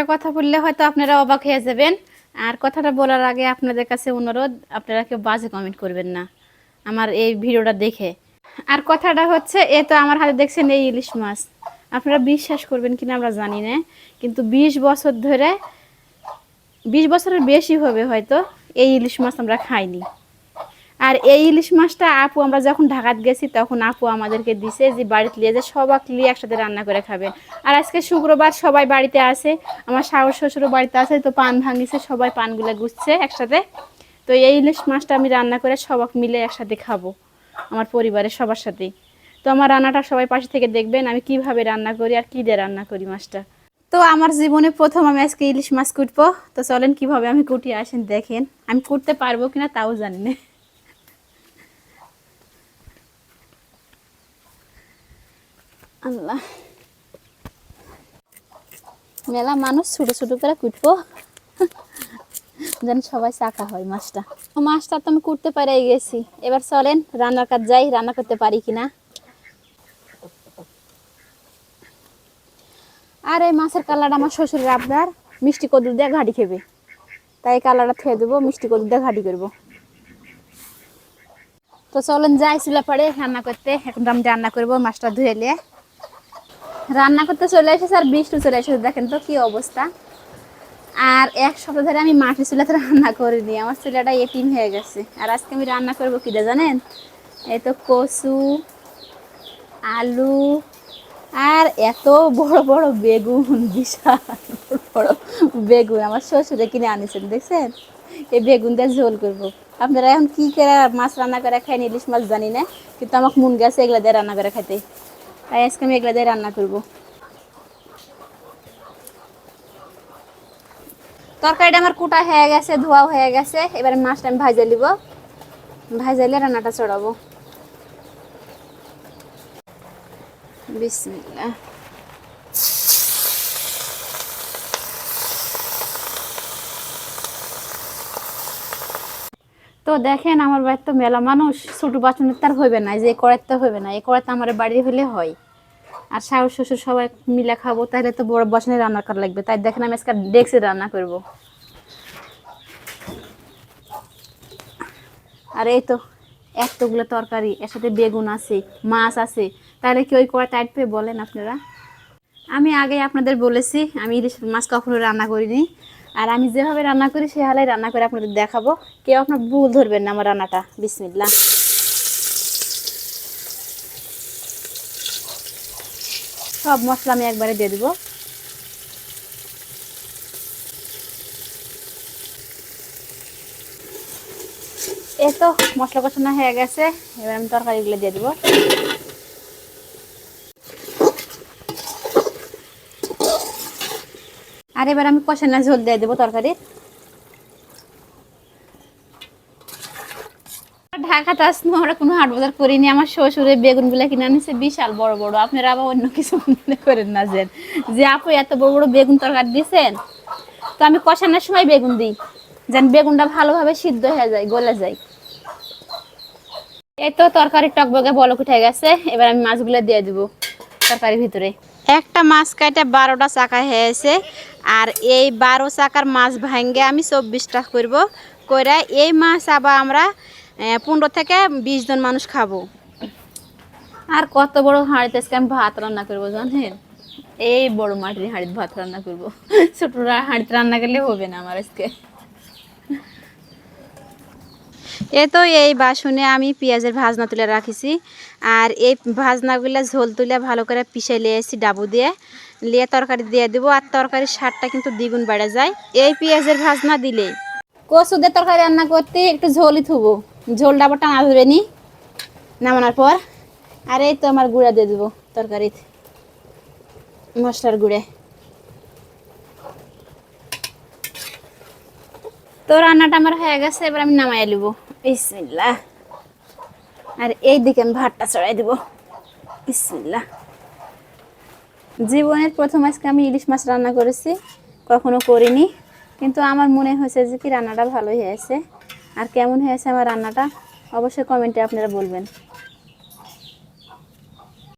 একটা কথা বললে হয়তো আপনারা অবাক হয়ে যাবেন। আর কথাটা বলার আগে আপনাদের কাছে অনুরোধ, আপনারা কেউ বাজে কমেন্ট করবেন না আমার এই ভিডিওটা দেখে। আর কথাটা হচ্ছে, এ তো আমার হাতে দেখছেন এই ইলিশ মাছ। আপনারা বিশ্বাস করবেন কিনা আমরা জানি না, কিন্তু বিশ বছর ধরে, বিশ বছরের বেশি হবে হয়তো এই ইলিশ মাছ আমরা খাইনি। আর এই ইলিশ মাছটা আপু, আমরা যখন ঢাকাত গেছি, তখন আপু আমাদেরকে দিছে যে বাড়িতে নিয়ে যে, সবাক নিয়ে একসাথে রান্না করে খাবেন আর আজকে শুক্রবার সবাই বাড়িতে আছে, আমার শাশুড় শ্বশুরও বাড়িতে আছে, তো পান ভাঙিছে, সবাই পানগুলো গুছছে একসাথে। তো এই ইলিশ মাছটা আমি রান্না করে সবাক মিলে একসাথে খাব, আমার পরিবারের সবার সাথেই। তো আমার রান্নাটা সবাই পাশে থেকে দেখবেন, আমি কীভাবে রান্না করি আর কী দিয়ে রান্না করি মাছটা। তো আমার জীবনে প্রথম আমি আজকে ইলিশ মাছ কুটবো, তো চলেন কীভাবে আমি কুটিয়ে আসেন দেখেন, আমি কুটতে পারব কিনা তাও জানি না। আল্লাহ। মেলা মানুষ ছোট ছোট করে কুটবো। যেন সবাই চাকা হয় মাছটা। মাছটা তো আমি কুটতে পারে গেছি। এবার চলেন, রান্নার কাজ যাই, রান্না করতে পারি কিনা। আর এই মাছের কালারটা আমার শ্বশুরের আপনার। মিষ্টি কদুর দিয়ে ঘাটি খেবে। তাই এই কালারটা খেয়ে দেবো, মিষ্টি কদুর দিয়ে ঘাটি করব। তো চলেন যাই চুলা পড়ে রান্না করতে। এখন আমি রান্না করব মাছটা ধুয়ে নিয়ে। রান্না করতে চলে এসেছে আর বৃষ্টি চলে এসেছে, দেখেন তো কি অবস্থা। আর এক সপ্তাহ ধরে আমি মাটির চুলাতে রান্না করিনি, আমার চুলাটা এটিম হয়ে গেছে। আর আজকে আমি রান্না করব কিটা জানেন? এই তো কচু, আলু, আর এত বড় বড় বেগুন, বিশাল বড় বেগুন আমার শ্বশুরে কিনে আনিছেন, দেখছেন? এই বেগুন দিয়ে ঝোল করব। আপনারা এখন কি করে মাছ রান্না করে খাইনি, ইলিশ মাছ জানি না, কিন্তু আমার মন গেছে এগুলো দিয়ে রান্না করে খাইতে। তাই আজকে আমি এগুলো দিয়ে রান্না করব। তরকারিটা আমার কুটা হয়ে গেছে ধোয়া হয়ে গেছে। এবার মাছটা আমি ভাজা নিব। ভাজালে রান্নাটা চড়াবো। বিসমিল্লাহ। তো দেখেন আমার বাড়ির তো মেলা মানুষ, ছোট বাচনের তার হইবে না যে কড়াইতে তো হইবে না, এই কড়াইতে আমার বাড়ি হলে হয়। আর শাশুড় শ্বশুর সবাই মিলে খাব, তাহলে তো বড় বাসনে রান্না করা লাগবে। তাই দেখেন আমি আজকে ডেক্সে রান্না করব। আর এই তো এতগুলো তরকারি, এর সাথে বেগুন আছে, মাছ আছে, তাহলে কি ওই কড়া পেয়ে বলেন আপনারা? আমি আগে আপনাদের বলেছি, আমি ইলিশ মাছ কখনো রান্না করিনি। আর আমি যেভাবে রান্না করি সে হালাই রান্না করে আপনাদের দেখাবো। কেউ আপনার ভুল ধরবেন না আমার রান্নাটা। বিসমিল্লা সব মশলা আমি একবারে দিয়ে দেবো। এই তো মশলা কষানো হয়ে গেছে। এবার আমি তরকারিগুলো দিয়ে দেবো। আর এবার আমি কষানো ঝোল দিয়ে দেবো তরকারির ঢাকাতে আসলে আমরা কোনো হাট বাজার করিনি। আমার শ্বশুরে বেগুনগুলো কিনে আনিছে, বিশাল বড় বড়। আপনারা আবার অন্য কিছু মনে করেন না যে যে আপু এত বড় বড় বেগুন তরকারি দিয়েছেন তো আমি কষানোর সময় বেগুন দিই। যেন বেগুনটা ভালোভাবে সিদ্ধ হয়ে যায়, গলে যায়। এই তো তরকারির টকবগে বলক উঠে গেছে। এবার আমি মাছগুলো দিয়ে দিব তরকারির ভিতরে। একটা মাছ কাটে বারোটা চাকা হয়েছে, আর এই বারো চাকার মাছ ভাঙ্গে আমি চব্বিশটা করব করে এই মাছ আবার আমরা পনেরো থেকে বিশ জন মানুষ খাব। আর কত বড় হাঁড়িতে আজকে আমি ভাত রান্না করব জানেন? এই বড় মাটির হাঁড়িতে ভাত রান্না করব। ছোটরা হাঁড়িতে রান্না করলে হবে না আমার আজকে। এ তো এই বাসনে আমি পেঁয়াজের ভাজনা তুলে রাখিছি। আর এই ভাজনাগুলো ঝোল তুলে ভালো করে পিষে লিয়েছি ডাবু দিয়ে। লিয়ে তরকারি দিয়ে দেবো আর তরকারির স্বাদটা কিন্তু দ্বিগুণ বেড়ে যায়। এই পেঁয়াজের ভাজনা দিলে কচুদের তরকারি রান্না করতে একটু ঝোলই থুবো। ঝোল ডাবরটা না ধরে নি নামানোর পর। আর এই তো আমার গুঁড়া দিয়ে দেবো তরকারিতে মশলার গুঁড়ে। তো রান্নাটা আমার হয়ে গেছে, এবার আমি নামাই নিব বিসমিল্লা আর এই দিকে আমি ভাতটা চড়াই দিব। বিসমিল্লা জীবনের প্রথম আজকে আমি ইলিশ মাছ রান্না করেছি, কখনো করিনি, কিন্তু আমার মনে হয়েছে যে কি রান্নাটা ভালোই হয়েছে। আর কেমন হয়েছে আমার রান্নাটা, অবশ্যই কমেন্টে আপনারা বলবেন।